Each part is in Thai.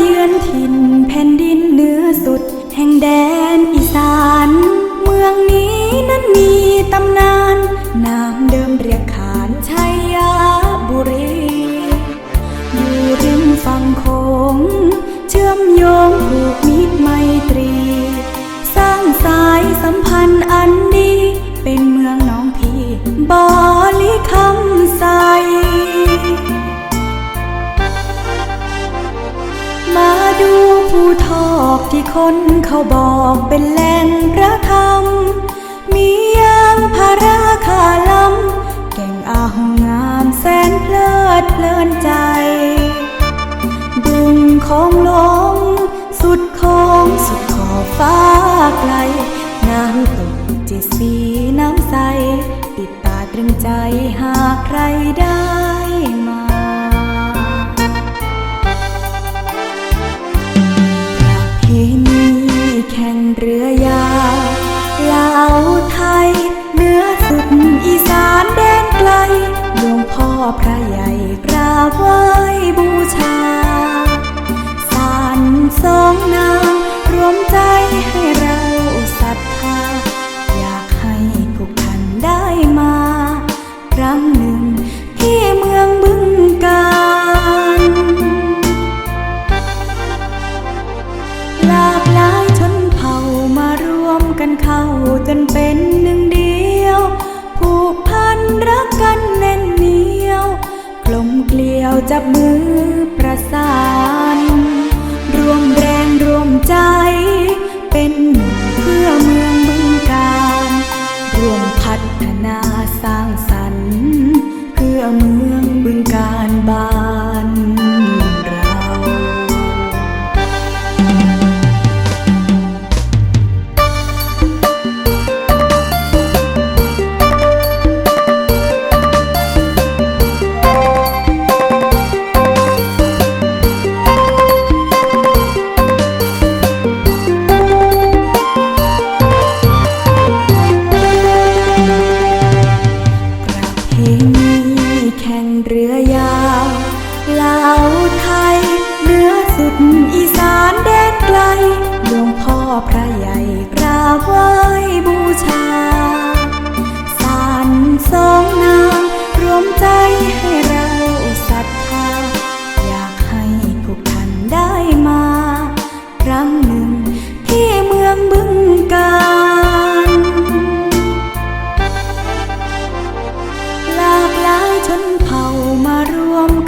เยือนถิ่นแผ่นดินเหนือสุด แห่งแดนอีสาน เมืองนี้นั้นมีตำนาน ดูผู้ทอกที่คนเขาบอกเป็นแหล่งพระธรรม มียางพาราคาลำแก่งอาหงงามแสนเพลิดเพลินใจ บึงของหลง สุดของสุดขอบฟ้าไกล น้ำตกเจ็ดสีน้ำใส ติดตาตรึงใจหากใครได้าวไทยเหนือสุดอีสานแดนไกลหลวงพ่อพระใหญ่กราบไหว้บูชาสานสองนางรวมใจให้เราศรัทธา อยากให้พวกท่านได้มา ครั้งหนึ่งที่เมืองบึงกาฬลา กันเข้าจนเป็นหนึ่งเดียว ผูกพันรัก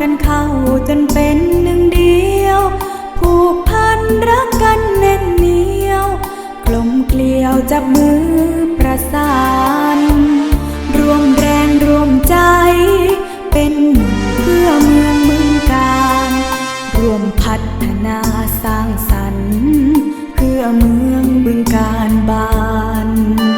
กันเข้าจนเป็นหนึ่งเดียว ผูกพันรักกันแน่นเหนียว กลมเกลียวจับมือประสาน รวมแรงรวมใจ เป็นหนึ่งเพื่อเมืองบึงการ รวมพัฒนาสร้างสรรค์ เพื่อเมืองบึงการบาน